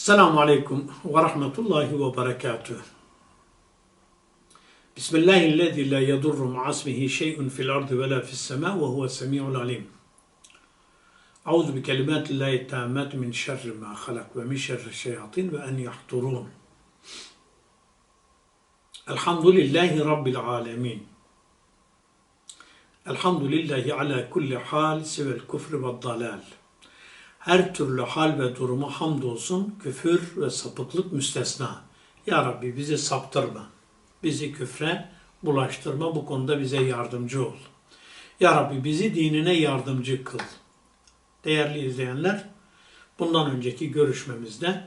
السلام عليكم ورحمة الله وبركاته. بسم الله الذي لا يضر مع اسمه شيء في الأرض ولا في السماء وهو السميع العليم. أعوذ بكلمات الله التامات من شر ما خلق ومن شر الشياطين وأن يحضرون. الحمد لله رب العالمين. الحمد لله على كل حال سوى الكفر والضلال. Her türlü hal ve duruma hamdolsun küfür ve sapıklık müstesna. Ya Rabbi bizi saptırma. Bizi küfre bulaştırma. Bu konuda bize yardımcı ol. Ya Rabbi bizi dinine yardımcı kıl. Değerli izleyenler, bundan önceki görüşmemizde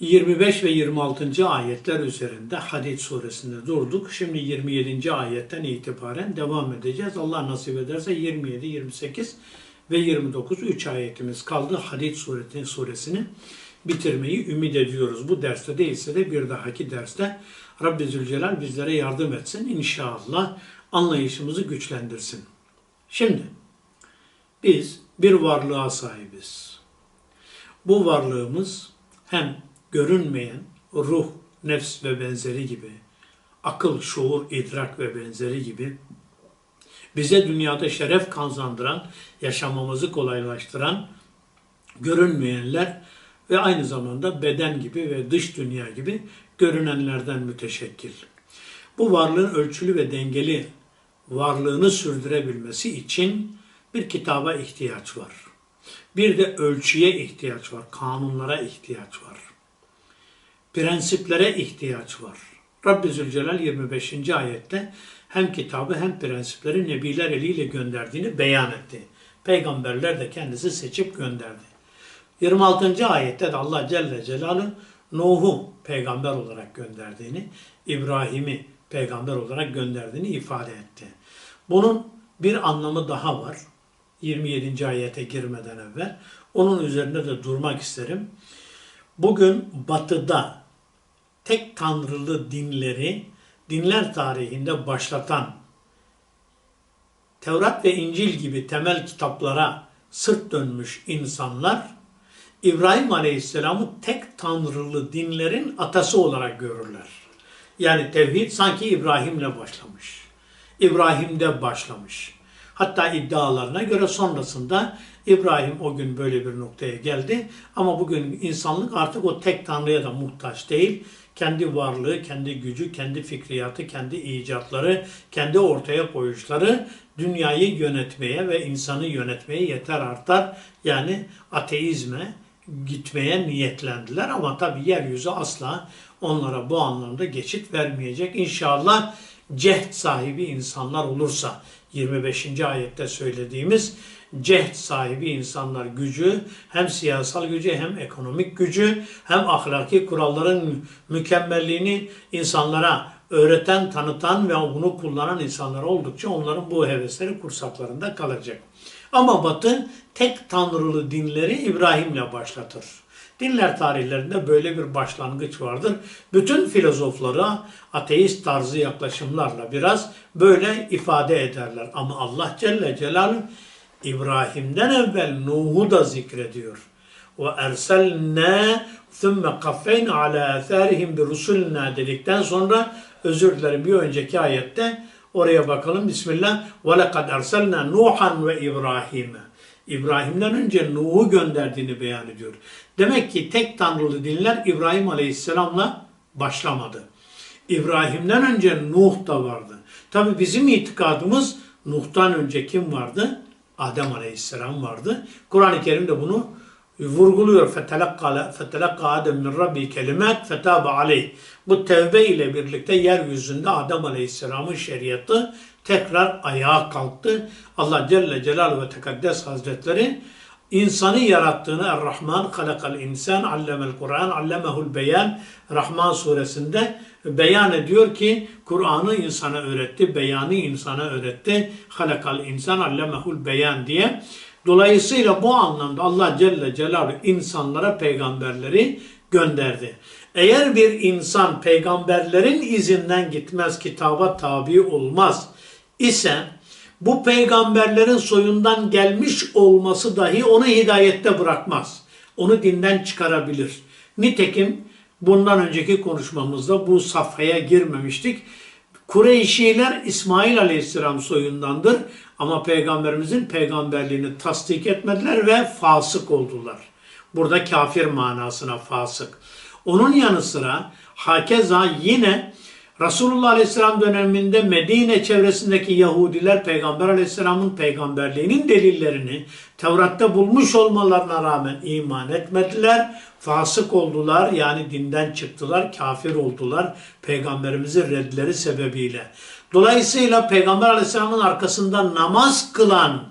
25 ve 26. ayetler üzerinde Hadid suresinde durduk. Şimdi 27. ayetten itibaren devam edeceğiz. Allah nasip ederse 27, 28 ve 29 3 ayetimiz kaldı. Hadid sureti, suresini bitirmeyi ümit ediyoruz. Bu derste değilse de bir dahaki derste Rabbi Zülcelal bizlere yardım etsin. İnşallah anlayışımızı güçlendirsin. Şimdi biz bir varlığa sahibiz. Bu varlığımız hem görünmeyen ruh, nefs ve benzeri gibi, akıl, şuur, idrak ve benzeri gibi bize dünyada şeref kazandıran, yaşamamızı kolaylaştıran görünmeyenler ve aynı zamanda beden gibi ve dış dünya gibi görünenlerden müteşekkil. Bu varlığın ölçülü ve dengeli varlığını sürdürebilmesi için bir kitaba ihtiyaç var. Bir de ölçüye ihtiyaç var, kanunlara ihtiyaç var. Prensiplere ihtiyaç var. Rabbi Zülcelal 25. ayette hem kitabı hem prensipleri nebiler eliyle gönderdiğini beyan etti. Peygamberler de kendisi seçip gönderdi. 26. ayette de Allah Celle Celaluhu Nuh'u peygamber olarak gönderdiğini, İbrahim'i peygamber olarak gönderdiğini ifade etti. Bunun bir anlamı daha var. 27. ayete girmeden evvel. Onun üzerinde de durmak isterim. Bugün batıda tek tanrılı dinleri dinler tarihinde başlatan Tevrat ve İncil gibi temel kitaplara sırt dönmüş insanlar İbrahim Aleyhisselam'ı tek tanrılı dinlerin atası olarak görürler. Yani tevhid sanki İbrahim'le başlamış. İbrahim'de başlamış. Hatta iddialarına göre sonrasında İbrahim o gün böyle bir noktaya geldi. Ama bugün insanlık artık o tek tanrıya da muhtaç değil. Kendi varlığı, kendi gücü, kendi fikriyatı, kendi icatları, kendi ortaya koyuşları dünyayı yönetmeye ve insanı yönetmeye yeter artar. Yani ateizme gitmeye niyetlendiler ama tabi yeryüzü asla onlara bu anlamda geçit vermeyecek. İnşallah cehd sahibi insanlar olursa 25. ayette söylediğimiz cehd sahibi insanlar gücü hem siyasal gücü hem ekonomik gücü hem ahlaki kuralların mükemmelliğini insanlara öğreten, tanıtan ve bunu kullanan insanlar oldukça onların bu hevesleri kursaklarında kalacak. Ama Batı tek tanrılı dinleri İbrahim'le başlatır. Dinler tarihlerinde böyle bir başlangıç vardır. Bütün filozoflara ateist tarzı yaklaşımlarla biraz böyle ifade ederler. Ama Allah Celle Celaluhu İbrahim'den evvel Nuh'u da zikrediyor. Ve erselne thumme kaffeyne ala atharihim bi rusulina dedikten sonra özür dilerim bir önceki ayette oraya bakalım Bismillah ve lekad erselna Nuhan ve İbrahim'e İbrahim'den önce Nuh'u gönderdiğini beyan ediyor. Demek ki tek tanrılı dinler İbrahim Aleyhisselam'la başlamadı. İbrahim'den önce Nuh da vardı. Tabi bizim itikadımız Nuh'tan önce kim vardı? Adem Aleyhisselam vardı. Kur'an-ı Kerim de bunu vurguluyor. Fetelakka Adem min Rabbi kelimat fetaba aleyh. Bu tevbe ile birlikte yeryüzünde Adem Aleyhisselam'ın şeriatı tekrar ayağa kalktı. Allah Celle Celal ve Tekaddes Hazretleri insanı yarattığını Er-Rahman halakal insan allemel Kur'an allemehul beyan Rahman suresinde beyan ediyor ki Kur'an'ı insana öğretti, beyanı insana öğretti. Halakal insan allemehul beyan diye. Dolayısıyla bu anlamda Allah Celle Celaluhu insanlara peygamberleri gönderdi. Eğer bir insan peygamberlerin izinden gitmez, kitaba tabi olmaz ise bu peygamberlerin soyundan gelmiş olması dahi onu hidayette bırakmaz. onu dinden çıkarabilir. Nitekim bundan önceki konuşmamızda bu safhaya girmemiştik. Kureyşiler İsmail Aleyhisselam soyundandır ama peygamberimizin peygamberliğini tasdik etmediler ve fasık oldular. Burada kafir manasına fasık. Onun yanı sıra hakeza yine Resulullah Aleyhisselam döneminde Medine çevresindeki Yahudiler Peygamber Aleyhisselam'ın peygamberliğinin delillerini Tevrat'ta bulmuş olmalarına rağmen iman etmediler. Fasık oldular yani dinden çıktılar, kafir oldular Peygamberimizin redleri sebebiyle. Dolayısıyla Peygamber Aleyhisselam'ın arkasında namaz kılan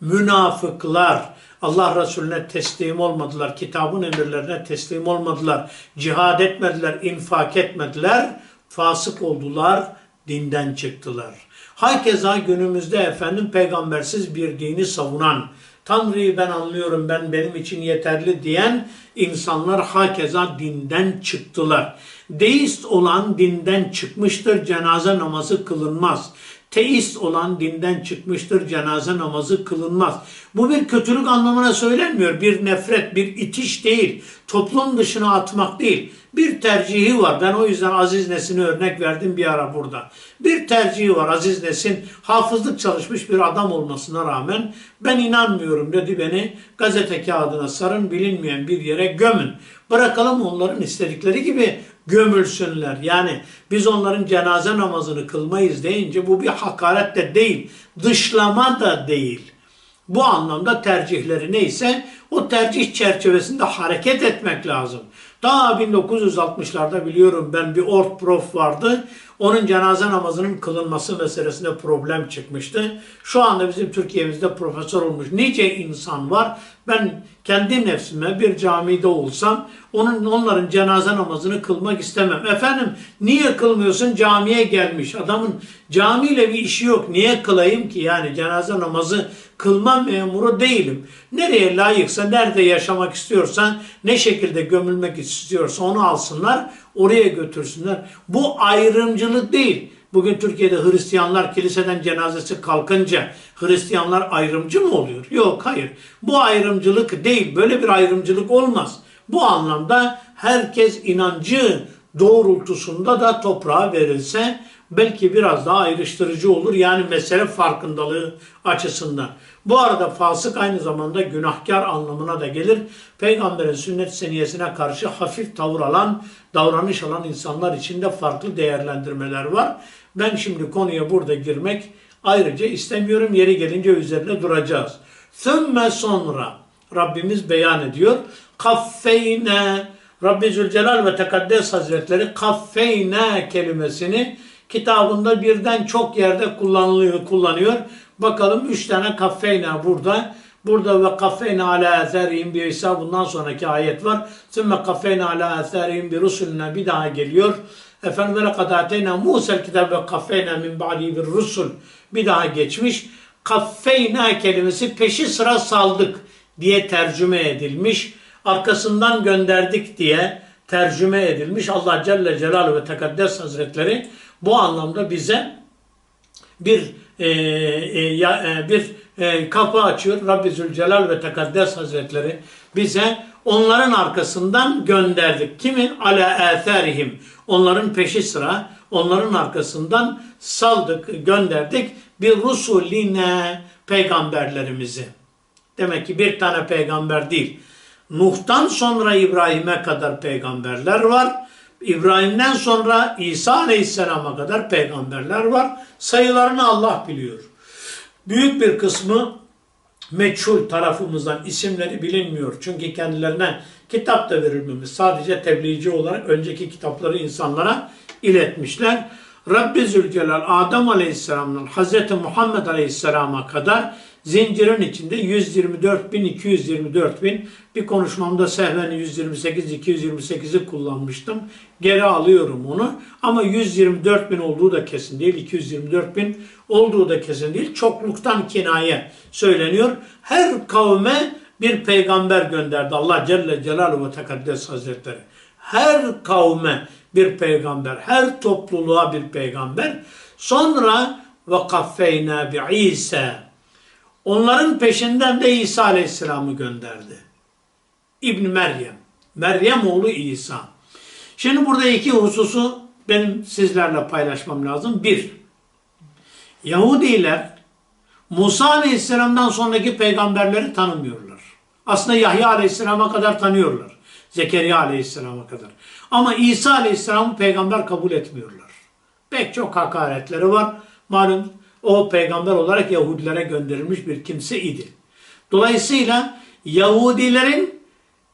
münafıklar, Allah Resulüne teslim olmadılar, kitabın emirlerine teslim olmadılar, cihad etmediler, infak etmediler fasık oldular, dinden çıktılar. Hakeza günümüzde efendim peygambersiz bir dini savunan, Tanrı'yı ben anlıyorum, ben benim için yeterli diyen insanlar hakeza dinden çıktılar. Deist olan dinden çıkmıştır, cenaze namazı kılınmaz. Teist olan dinden çıkmıştır, cenaze namazı kılınmaz. Bu bir kötülük anlamına söylenmiyor. Bir nefret, bir itiş değil. Toplum dışına atmak değil. Bir tercihi var. Ben o yüzden Aziz Nesin'i örnek verdim bir ara burada. Bir tercihi var. Aziz Nesin hafızlık çalışmış bir adam olmasına rağmen ben inanmıyorum dedi beni gazete kağıdına sarın bilinmeyen bir yere gömün. Bırakalım onların istedikleri gibi gömülsünler. Yani biz onların cenaze namazını kılmayız deyince bu bir hakaret de değil, dışlama da değil. Bu anlamda tercihleri neyse o tercih çerçevesinde hareket etmek lazım. Daha 1960'larda biliyorum ben bir ort prof vardı. Onun cenaze namazının kılınması meselesinde problem çıkmıştı. Şu anda bizim Türkiye'mizde profesör olmuş nice insan var. Ben kendi nefsime bir camide olsam onun onların cenaze namazını kılmak istemem. Efendim niye kılmıyorsun? Camiye gelmiş. Adamın camiyle bir işi yok. Niye kılayım ki? Yani cenaze namazı kılma memuru değilim. Nereye layıksa, nerede yaşamak istiyorsan, ne şekilde gömülmek istiyorsa onu alsınlar, oraya götürsünler. Bu ayrımcılık değil. Bugün Türkiye'de Hristiyanlar kiliseden cenazesi kalkınca Hristiyanlar ayrımcı mı oluyor? Yok hayır. Bu ayrımcılık değil. Böyle bir ayrımcılık olmaz. Bu anlamda herkes inancı doğrultusunda da toprağa verilse belki biraz daha ayrıştırıcı olur. Yani mesele farkındalığı açısından. Bu arada fasık aynı zamanda günahkar anlamına da gelir. Peygamberin sünnet seniyesine karşı hafif tavır alan, davranış alan insanlar için de farklı değerlendirmeler var. Ben şimdi konuya burada girmek ayrıca istemiyorum. Yeri gelince üzerine duracağız. Thümme sonra Rabbimiz beyan ediyor. Kaffeyne Rabbi Zülcelal ve Tekaddes Hazretleri kaffeyne kelimesini kitabında birden çok yerde kullanılıyor, kullanıyor. Bakalım üç tane kaffeyna burada. Burada ve kaffeyna ala eserihim bir İsa bundan sonraki ayet var. Sümme kaffeyna ala eserihim bir rusulüne bir daha geliyor. Efendim ve lekad ateyna kitab ve kaffeyna min ba'di bir rusul bir daha geçmiş. Kaffeyna kelimesi peşi sıra saldık diye tercüme edilmiş. Arkasından gönderdik diye tercüme edilmiş. Allah Celle Celaluhu ve Tekaddes Hazretleri bu anlamda bize bir e, e, e, bir e, kapı açıyor. Rabbi Zülcelal ve Tekaddes Hazretleri bize onların arkasından gönderdik. Kimin? Ala etherihim. Onların peşi sıra onların arkasından saldık, gönderdik. Bir rusuline peygamberlerimizi. Demek ki bir tane peygamber değil. Nuh'tan sonra İbrahim'e kadar peygamberler var. İbrahim'den sonra İsa Aleyhisselam'a kadar peygamberler var. Sayılarını Allah biliyor. Büyük bir kısmı meçhul tarafımızdan isimleri bilinmiyor. Çünkü kendilerine kitap da verilmemiş. Sadece tebliğci olarak önceki kitapları insanlara iletmişler. Rabbi Zülcelal Adem Aleyhisselam'dan Hz. Muhammed Aleyhisselam'a kadar zincirin içinde 124 bin, 224 bin bir konuşmamda sehven 128, 228'i kullanmıştım. Geri alıyorum onu. Ama 124 bin olduğu da kesin değil. 224 bin olduğu da kesin değil. Çokluktan kinaye söyleniyor. Her kavme bir peygamber gönderdi Allah Celle Celaluhu ve Tekaddes Hazretleri. Her kavme bir peygamber, her topluluğa bir peygamber. Sonra ve kaffeyna bi İsa. Onların peşinden de İsa Aleyhisselam'ı gönderdi. İbn Meryem. Meryem oğlu İsa. Şimdi burada iki hususu benim sizlerle paylaşmam lazım. Bir, Yahudiler Musa Aleyhisselam'dan sonraki peygamberleri tanımıyorlar. Aslında Yahya Aleyhisselam'a kadar tanıyorlar. Zekeriya Aleyhisselam'a kadar. Ama İsa Aleyhisselam'ı peygamber kabul etmiyorlar. Pek çok hakaretleri var. Malum o peygamber olarak Yahudilere gönderilmiş bir kimse idi. Dolayısıyla Yahudilerin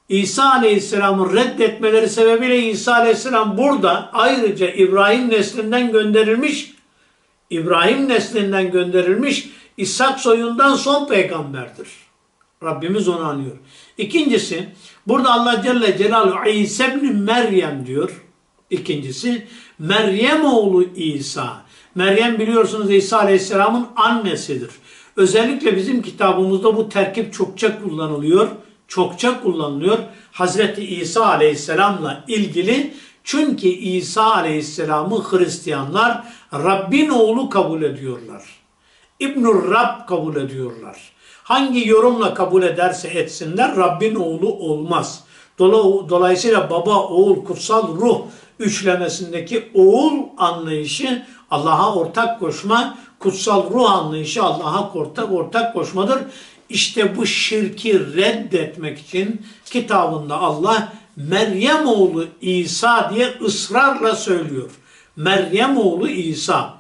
İsa Aleyhisselam'ı reddetmeleri sebebiyle İsa Aleyhisselam burada ayrıca İbrahim neslinden gönderilmiş, İbrahim neslinden gönderilmiş İshak soyundan son peygamberdir. Rabbimiz onu anıyor. İkincisi, burada Allah Celle Celaluhu İsa ibn Meryem diyor. İkincisi, Meryem oğlu İsa. Meryem biliyorsunuz İsa Aleyhisselam'ın annesidir. Özellikle bizim kitabımızda bu terkip çokça kullanılıyor. Çokça kullanılıyor. Hazreti İsa Aleyhisselam'la ilgili çünkü İsa Aleyhisselam'ı Hristiyanlar Rabbin oğlu kabul ediyorlar. İbnur Rab kabul ediyorlar. Hangi yorumla kabul ederse etsinler Rabbin oğlu olmaz. Dolayısıyla baba, oğul, kutsal ruh üçlemesindeki oğul anlayışı Allah'a ortak koşma, kutsal ruh anlayışı Allah'a ortak, ortak koşmadır. İşte bu şirki reddetmek için kitabında Allah Meryem oğlu İsa diye ısrarla söylüyor. Meryem oğlu İsa.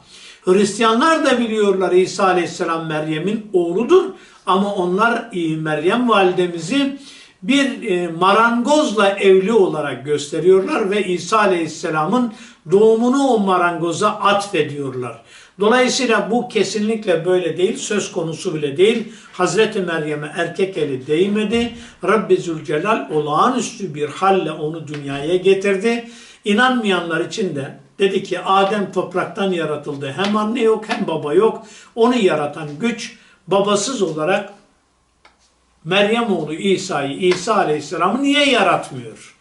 Hristiyanlar da biliyorlar İsa Aleyhisselam Meryem'in oğludur ama onlar Meryem validemizi bir e, marangozla evli olarak gösteriyorlar ve İsa Aleyhisselam'ın doğumunu o marangoza atfediyorlar. Dolayısıyla bu kesinlikle böyle değil, söz konusu bile değil. Hazreti Meryem'e erkek eli değmedi. Rabbi Zülcelal olağanüstü bir halle onu dünyaya getirdi. İnanmayanlar için de dedi ki Adem topraktan yaratıldı. Hem anne yok hem baba yok. Onu yaratan güç babasız olarak Meryem oğlu İsa'yı, İsa Aleyhisselam'ı niye yaratmıyor?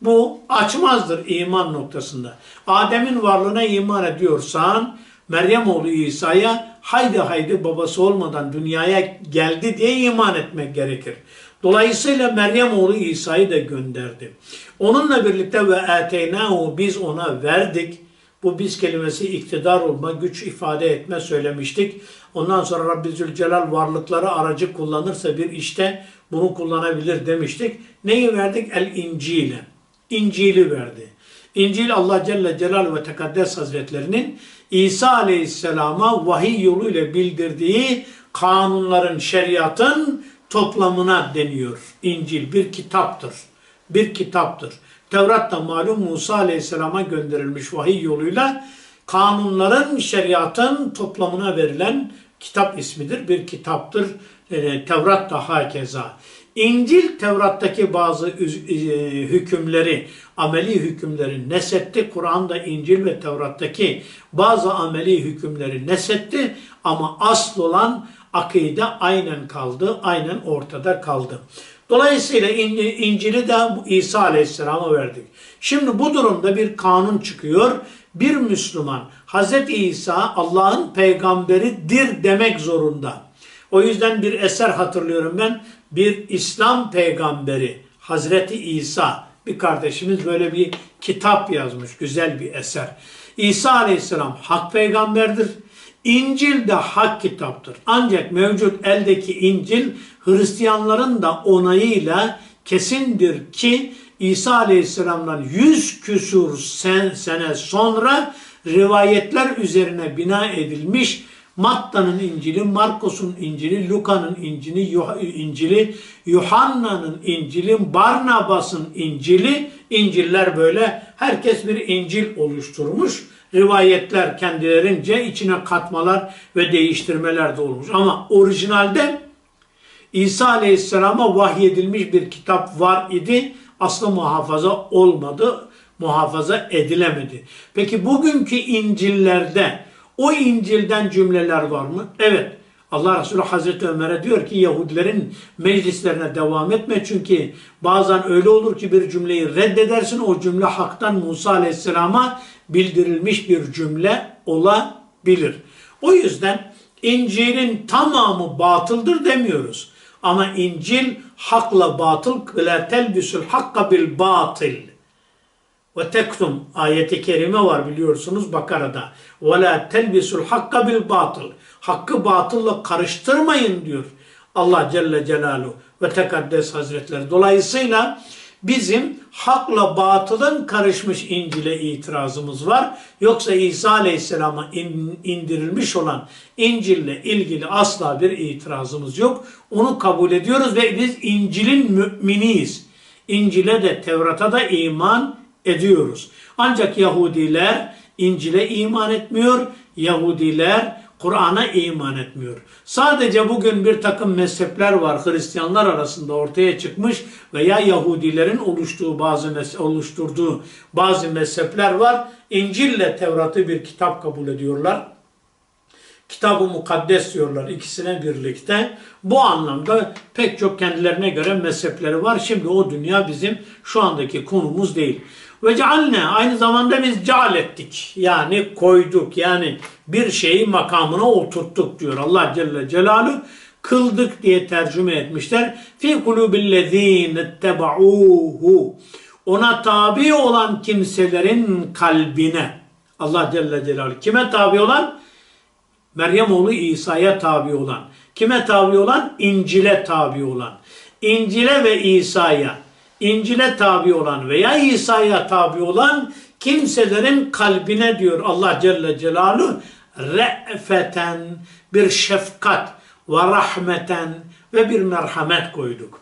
Bu açmazdır iman noktasında. Adem'in varlığına iman ediyorsan Meryem oğlu İsa'ya haydi haydi babası olmadan dünyaya geldi diye iman etmek gerekir. Dolayısıyla Meryem oğlu İsa'yı da gönderdi. Onunla birlikte ve eteynahu biz ona verdik. Bu biz kelimesi iktidar olma, güç ifade etme söylemiştik. Ondan sonra Rabbi Zülcelal varlıkları aracı kullanırsa bir işte bunu kullanabilir demiştik. Neyi verdik? El İncil'e. İncil'i verdi. İncil Allah Celle Celal ve Tekaddes Hazretlerinin İsa Aleyhisselam'a vahiy yoluyla bildirdiği kanunların, şeriatın toplamına deniyor. İncil bir kitaptır. Bir kitaptır. Tevrat da malum Musa Aleyhisselam'a gönderilmiş vahiy yoluyla kanunların, şeriatın toplamına verilen kitap ismidir. Bir kitaptır. E, Tevrat da hakeza. İncil Tevrat'taki bazı e, hükümleri, ameli hükümleri nesetti. Kur'an'da İncil ve Tevrat'taki bazı ameli hükümleri nesetti ama asıl olan akide aynen kaldı, aynen ortada kaldı. Dolayısıyla İncil'i de İsa Aleyhisselam'a verdik. Şimdi bu durumda bir kanun çıkıyor. Bir Müslüman Hz. İsa Allah'ın peygamberidir demek zorunda. O yüzden bir eser hatırlıyorum ben. Bir İslam peygamberi Hazreti İsa bir kardeşimiz böyle bir kitap yazmış. Güzel bir eser. İsa Aleyhisselam hak peygamberdir. İncil de hak kitaptır. Ancak mevcut eldeki İncil Hristiyanların da onayıyla kesindir ki İsa Aleyhisselam'dan yüz küsur sen, sene sonra rivayetler üzerine bina edilmiş Matta'nın İncil'i, Markus'un İncil'i, Luka'nın İncil'i, İncil'i, Yuhanna'nın İncil'i, Barnabas'ın İncil'i, İncil'ler böyle herkes bir İncil oluşturmuş. Rivayetler kendilerince içine katmalar ve değiştirmeler de olmuş. Ama orijinalde İsa Aleyhisselam'a vahyedilmiş bir kitap var idi. Aslı muhafaza olmadı, muhafaza edilemedi. Peki bugünkü İncil'lerde o İncil'den cümleler var mı? Evet. Allah Resulü Hazreti Ömer'e diyor ki Yahudilerin meclislerine devam etme çünkü bazen öyle olur ki bir cümleyi reddedersin o cümle haktan Musa Aleyhisselam'a bildirilmiş bir cümle olabilir. O yüzden İncil'in tamamı batıldır demiyoruz. Ama İncil hakla batıl la telbisul hakka bil batıl. Ve tektum ayeti kerime var biliyorsunuz Bakara'da. Ve la telbisul hakka bil batıl. Hakkı batılla karıştırmayın diyor Allah Celle Celaluhu ve Tekaddes Hazretleri. Dolayısıyla bizim hakla batılın karışmış İncil'e itirazımız var. Yoksa İsa Aleyhisselam'a indirilmiş olan İncil'le ilgili asla bir itirazımız yok. Onu kabul ediyoruz ve biz İncil'in müminiyiz. İncil'e de Tevrat'a da iman ediyoruz. Ancak Yahudiler İncil'e iman etmiyor. Yahudiler Kur'an'a iman etmiyor. Sadece bugün bir takım mezhepler var Hristiyanlar arasında ortaya çıkmış veya Yahudilerin oluştuğu bazı oluşturduğu bazı mezhepler var. İncil ile Tevrat'ı bir kitap kabul ediyorlar. Kitab-ı mukaddes diyorlar ikisine birlikte. Bu anlamda pek çok kendilerine göre mezhepleri var. Şimdi o dünya bizim şu andaki konumuz değil. Ve cealne aynı zamanda biz ceal ettik. Yani koyduk. Yani bir şeyi makamına oturttuk diyor Allah Celle Celaluhu. Kıldık diye tercüme etmişler. Fi kulubillezine tebauhu. Ona tabi olan kimselerin kalbine. Allah Celle Celaluhu. Kime tabi olan? Meryem oğlu İsa'ya tabi olan. Kime tabi olan? İncil'e tabi olan. İncil'e ve İsa'ya İncil'e tabi olan veya İsa'ya tabi olan kimselerin kalbine diyor Allah Celle Celaluhu re'feten bir şefkat ve rahmeten ve bir merhamet koyduk.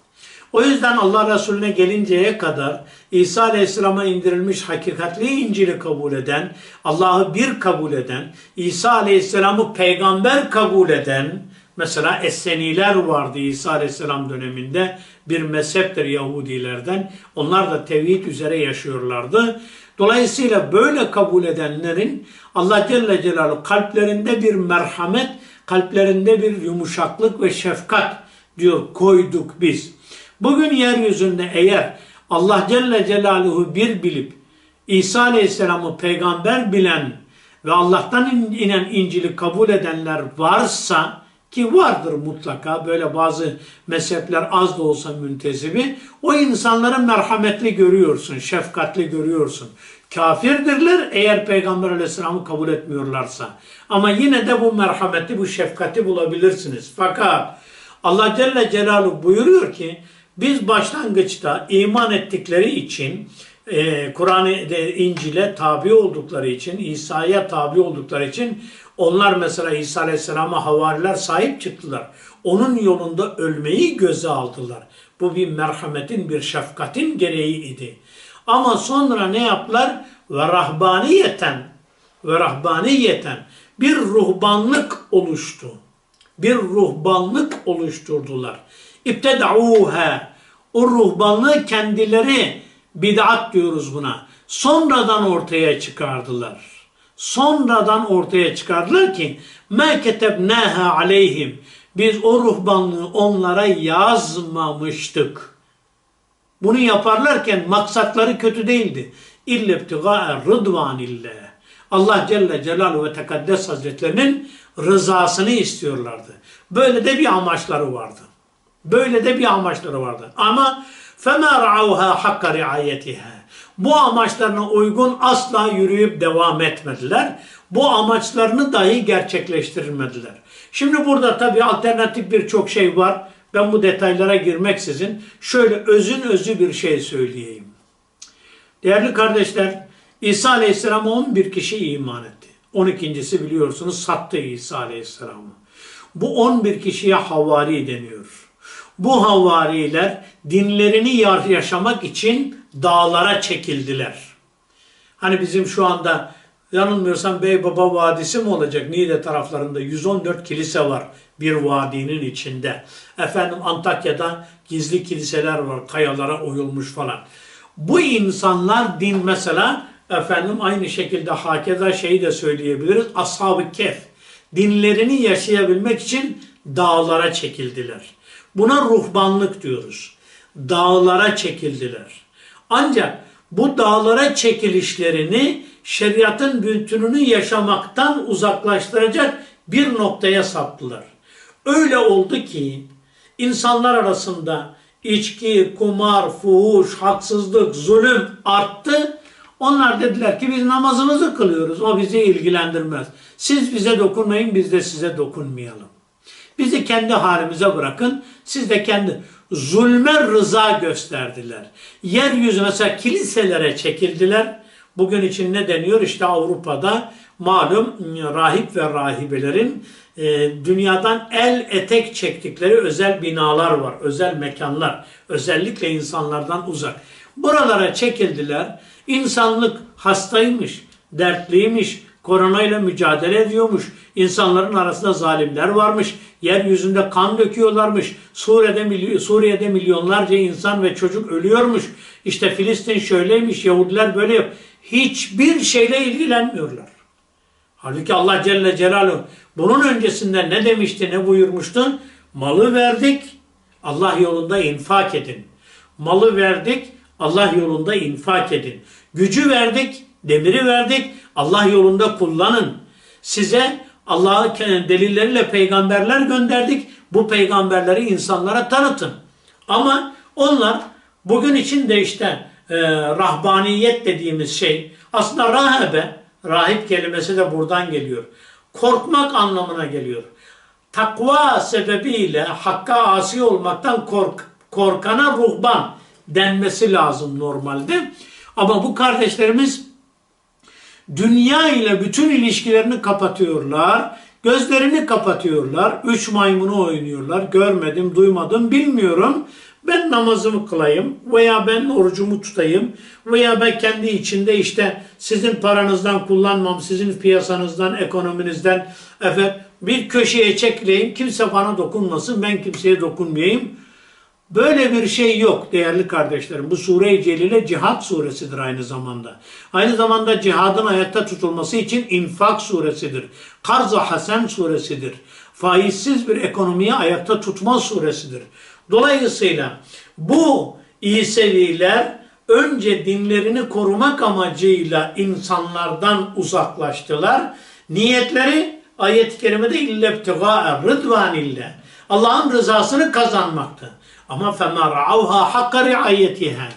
O yüzden Allah Resulüne gelinceye kadar İsa Aleyhisselam'a indirilmiş hakikatli İncil'i kabul eden, Allah'ı bir kabul eden, İsa Aleyhisselam'ı peygamber kabul eden, Mesela Esseniler vardı İsa Aleyhisselam döneminde bir mezheptir Yahudilerden. Onlar da tevhid üzere yaşıyorlardı. Dolayısıyla böyle kabul edenlerin Allah Celle Celaluhu kalplerinde bir merhamet, kalplerinde bir yumuşaklık ve şefkat diyor koyduk biz. Bugün yeryüzünde eğer Allah Celle Celaluhu bir bilip İsa Aleyhisselam'ı peygamber bilen ve Allah'tan inen İncil'i kabul edenler varsa ki vardır mutlaka böyle bazı mezhepler az da olsa müntesibi o insanları merhametli görüyorsun, şefkatli görüyorsun. Kafirdirler eğer Peygamber Aleyhisselam'ı kabul etmiyorlarsa. Ama yine de bu merhameti, bu şefkati bulabilirsiniz. Fakat Allah Celle Celaluhu buyuruyor ki biz başlangıçta iman ettikleri için e, Kur'an-ı İncil'e tabi oldukları için, İsa'ya tabi oldukları için onlar mesela İsa Aleyhisselam'a havariler sahip çıktılar. Onun yolunda ölmeyi göze aldılar. Bu bir merhametin, bir şefkatin gereği idi. Ama sonra ne yaptılar? Ve rahbaniyeten ve rahbaniyeten bir ruhbanlık oluştu. Bir ruhbanlık oluşturdular. İbtedauha. O ruhbanlığı kendileri bid'at diyoruz buna. Sonradan ortaya çıkardılar. Sonradan ortaya çıkardılar ki me ketebnaha aleyhim. Biz o ruhbanlığı onlara yazmamıştık. Bunu yaparlarken maksatları kötü değildi. İllebtigâe rıdvanillah. Allah Celle Celaluhu ve Tekaddes Hazretlerinin rızasını istiyorlardı. Böyle de bir amaçları vardı. Böyle de bir amaçları vardı. Ama فَمَا رَعَوْهَا حَقَّ رِعَayَتِهَا bu amaçlarına uygun asla yürüyüp devam etmediler. Bu amaçlarını dahi gerçekleştirmediler. Şimdi burada tabii alternatif birçok şey var. Ben bu detaylara girmeksizin şöyle özün özü bir şey söyleyeyim. Değerli kardeşler, İsa Aleyhisselam'a 11 kişi iman etti. 12.si biliyorsunuz sattı İsa Aleyhisselam'ı. Bu 11 kişiye havari deniyor. Bu havariler dinlerini yaşamak için dağlara çekildiler. Hani bizim şu anda yanılmıyorsam Beybaba Vadisi mi olacak? Niğde taraflarında 114 kilise var bir vadinin içinde. Efendim Antakya'da gizli kiliseler var, kayalara oyulmuş falan. Bu insanlar din mesela efendim aynı şekilde hakeza şeyi de söyleyebiliriz. Ashab-ı Kehf dinlerini yaşayabilmek için dağlara çekildiler. Buna ruhbanlık diyoruz. Dağlara çekildiler. Ancak bu dağlara çekilişlerini şeriatın bütününü yaşamaktan uzaklaştıracak bir noktaya saptılar. Öyle oldu ki insanlar arasında içki, kumar, fuhuş, haksızlık, zulüm arttı. Onlar dediler ki biz namazımızı kılıyoruz. O bizi ilgilendirmez. Siz bize dokunmayın, biz de size dokunmayalım. Bizi kendi halimize bırakın. Siz de kendi zulme rıza gösterdiler. Yeryüzü mesela kiliselere çekildiler. Bugün için ne deniyor? İşte Avrupa'da malum rahip ve rahibelerin e, dünyadan el etek çektikleri özel binalar var, özel mekanlar. Özellikle insanlardan uzak. Buralara çekildiler. İnsanlık hastaymış, dertliymiş, koronayla mücadele ediyormuş. İnsanların arasında zalimler varmış. Yeryüzünde kan döküyorlarmış. Suriye'de, Suriye'de milyonlarca insan ve çocuk ölüyormuş. İşte Filistin şöyleymiş, Yahudiler böyle. Hiçbir şeyle ilgilenmiyorlar. Halbuki Allah Celle Celaluhu bunun öncesinde ne demişti, ne buyurmuştu? Malı verdik, Allah yolunda infak edin. Malı verdik, Allah yolunda infak edin. Gücü verdik, demiri verdik, Allah yolunda kullanın. Size Allah'ı delilleriyle peygamberler gönderdik. Bu peygamberleri insanlara tanıtın. Ama onlar bugün için de işte e, rahbaniyet dediğimiz şey aslında rahabe, rahip kelimesi de buradan geliyor. Korkmak anlamına geliyor. Takva sebebiyle hakka asi olmaktan kork, korkana ruhban denmesi lazım normalde. Ama bu kardeşlerimiz dünya ile bütün ilişkilerini kapatıyorlar. Gözlerini kapatıyorlar. Üç maymunu oynuyorlar. Görmedim, duymadım, bilmiyorum. Ben namazımı kılayım veya ben orucumu tutayım veya ben kendi içinde işte sizin paranızdan kullanmam, sizin piyasanızdan, ekonominizden efendim bir köşeye çekileyim, kimse bana dokunmasın, ben kimseye dokunmayayım. Böyle bir şey yok değerli kardeşlerim. Bu sure-i celile cihat suresidir aynı zamanda. Aynı zamanda cihadın ayakta tutulması için infak suresidir. Karz-ı Hasen suresidir. Faizsiz bir ekonomiyi ayakta tutma suresidir. Dolayısıyla bu İseviler önce dinlerini korumak amacıyla insanlardan uzaklaştılar. Niyetleri ayet-i kerimede illebtiga'a rıdvanillah. Allah'ın rızasını kazanmaktı. Ama فَمَا رَعَوْهَا حَقَّ رِعَيَّتِهَا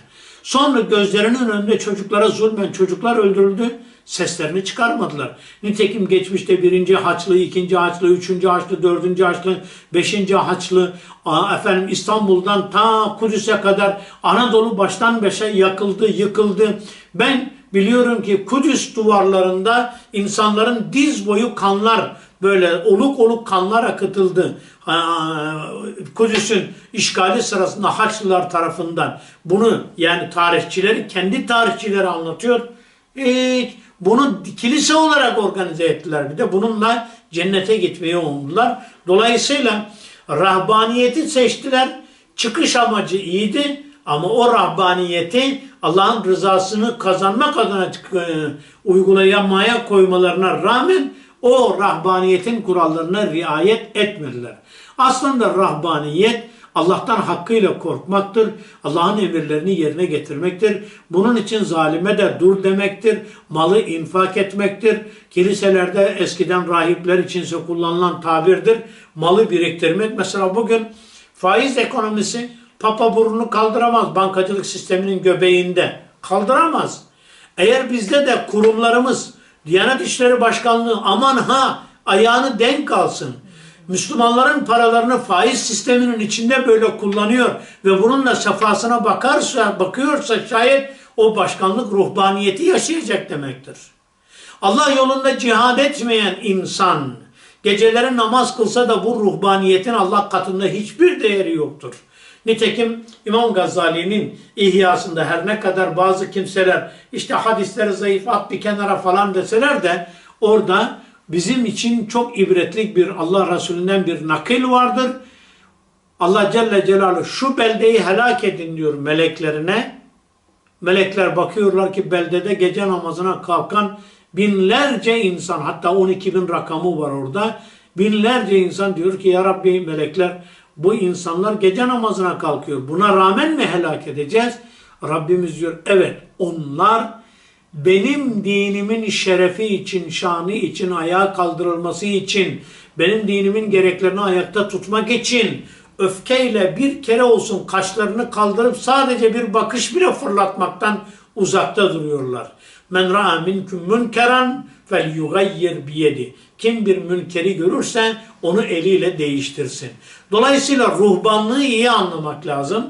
Sonra gözlerinin önünde çocuklara zulmen çocuklar öldürüldü. Seslerini çıkarmadılar. Nitekim geçmişte birinci Haçlı, ikinci Haçlı, üçüncü Haçlı, dördüncü Haçlı, beşinci Haçlı, efendim İstanbul'dan ta Kudüs'e kadar Anadolu baştan beşe yakıldı, yıkıldı. Ben biliyorum ki Kudüs duvarlarında insanların diz boyu kanlar böyle oluk oluk kanlar akıtıldı. Kudüs'ün işgali sırasında Haçlılar tarafından bunu yani tarihçileri kendi tarihçileri anlatıyor. Hiç bunu kilise olarak organize ettiler bir de bununla cennete gitmeye umdular. Dolayısıyla rahbaniyeti seçtiler. Çıkış amacı iyiydi ama o rahbaniyeti Allah'ın rızasını kazanmak adına e, uygulayamaya koymalarına rağmen o rahbaniyetin kurallarına riayet etmediler. Aslında rahbaniyet Allah'tan hakkıyla korkmaktır. Allah'ın emirlerini yerine getirmektir. Bunun için zalime de dur demektir. Malı infak etmektir. Kiliselerde eskiden rahipler içinse kullanılan tabirdir. Malı biriktirmek. Mesela bugün faiz ekonomisi papa burnunu kaldıramaz bankacılık sisteminin göbeğinde. Kaldıramaz. Eğer bizde de kurumlarımız Diyanet İşleri Başkanlığı aman ha ayağını denk alsın. Müslümanların paralarını faiz sisteminin içinde böyle kullanıyor ve bununla sefasına bakarsa, bakıyorsa şayet o başkanlık ruhbaniyeti yaşayacak demektir. Allah yolunda cihad etmeyen insan geceleri namaz kılsa da bu ruhbaniyetin Allah katında hiçbir değeri yoktur. Nitekim İmam Gazali'nin ihyasında her ne kadar bazı kimseler işte hadisleri zayıf at bir kenara falan deseler de orada bizim için çok ibretlik bir Allah Resulü'nden bir nakil vardır. Allah Celle Celaluhu şu beldeyi helak edin diyor meleklerine. Melekler bakıyorlar ki beldede gece namazına kalkan binlerce insan hatta 12 bin rakamı var orada. Binlerce insan diyor ki ya Rabbi melekler bu insanlar gece namazına kalkıyor. Buna rağmen mi helak edeceğiz? Rabbimiz diyor evet onlar benim dinimin şerefi için, şanı için, ayağa kaldırılması için, benim dinimin gereklerini ayakta tutmak için öfkeyle bir kere olsun kaşlarını kaldırıp sadece bir bakış bile fırlatmaktan uzakta duruyorlar. Men ra'a minkum münkeran fel yugayyir biyedi. Kim bir münkeri görürse onu eliyle değiştirsin. Dolayısıyla ruhbanlığı iyi anlamak lazım.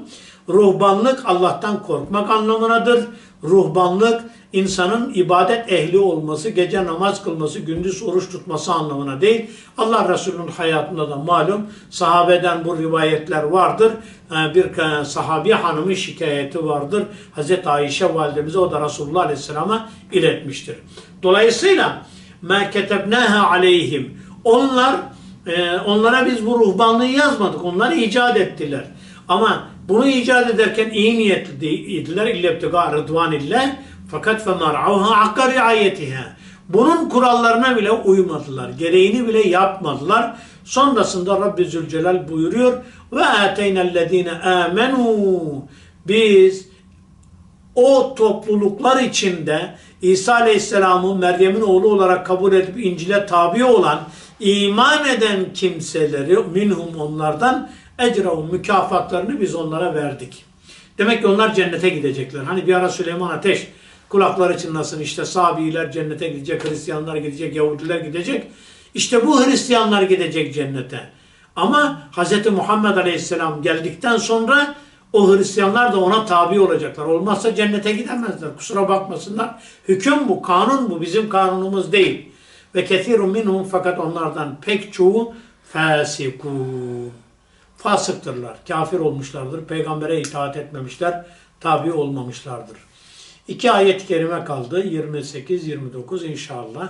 Ruhbanlık Allah'tan korkmak anlamınadır. Ruhbanlık insanın ibadet ehli olması, gece namaz kılması, gündüz oruç tutması anlamına değil. Allah Resulü'nün hayatında da malum sahabeden bu rivayetler vardır. Ee, Bir e, sahabi hanımın şikayeti vardır. Hazreti Ayşe validemize o da Resulullah Aleyhisselam'a iletmiştir. Dolayısıyla ma ketebnaha aleyhim. Onlar e, onlara biz bu ruhbanlığı yazmadık. Onlar icat ettiler. Ama bunu icat ederken iyi niyetliydiler. İllebtiga rıdvanillah. Fakat femer'avha akka riayetiha. Bunun kurallarına bile uymadılar. Gereğini bile yapmadılar. Sonrasında Rabbi Zülcelal buyuruyor ve ateynellezine amenu biz o topluluklar içinde İsa Aleyhisselam'ı Meryem'in oğlu olarak kabul edip İncil'e tabi olan iman eden kimseleri minhum onlardan ecrav mükafatlarını biz onlara verdik. Demek ki onlar cennete gidecekler. Hani bir ara Süleyman Ateş kulakları çınlasın işte Sabiler cennete gidecek, Hristiyanlar gidecek, Yahudiler gidecek. İşte bu Hristiyanlar gidecek cennete. Ama Hz. Muhammed Aleyhisselam geldikten sonra o Hristiyanlar da ona tabi olacaklar. Olmazsa cennete gidemezler. Kusura bakmasınlar. Hüküm bu, kanun bu. Bizim kanunumuz değil. Ve kethirun minhum fakat onlardan pek çoğu fasikun. Fasıktırlar. Kafir olmuşlardır. Peygambere itaat etmemişler. Tabi olmamışlardır. İki ayet-i kerime kaldı. 28-29 inşallah.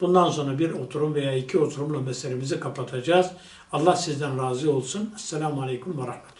Bundan sonra bir oturum veya iki oturumla meselemizi kapatacağız. Allah sizden razı olsun. Esselamu Aleyküm ve Rahmetullah.